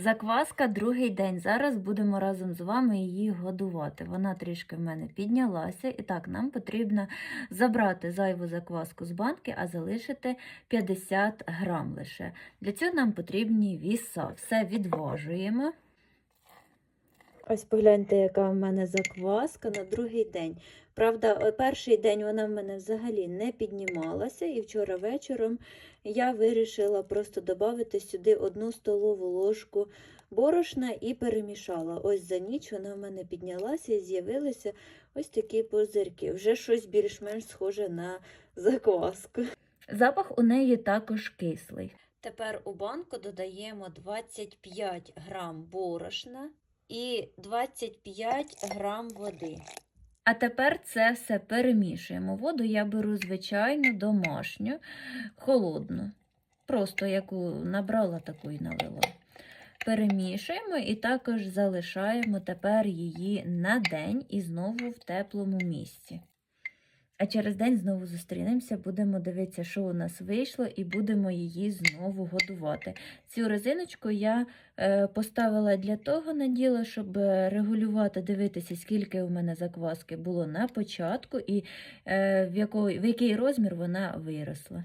Закваска другий день. Зараз будемо разом з вами її годувати. Вона трішки в мене піднялася. І так, нам потрібно забрати зайву закваску з банки, а залишити 50 грам лише. Для цього нам потрібні віса. Все відважуємо. Ось погляньте, яка в мене закваска на другий день. Правда, перший день вона в мене взагалі не піднімалася, і вчора вечором я вирішила просто додати сюди одну столову ложку борошна і перемішала. Ось за ніч вона в мене піднялася і з'явилися ось такі позирки. Вже щось більш-менш схоже на закваску. Запах у неї також кислий. Тепер у банку додаємо 25 грам борошна і 25 грам води. А тепер це все перемішуємо. Воду я беру звичайну домашню, холодну. Просто яку набрала, таку і налила. Перемішуємо і також залишаємо тепер її на день і знову в теплому місці. А через день знову зустрінемося, будемо дивитися, що у нас вийшло, і будемо її знову годувати. Цю резиночку я е, поставила для того на діло, щоб е, регулювати, дивитися, скільки у мене закваски було на початку і е, в, який розмір вона виросла.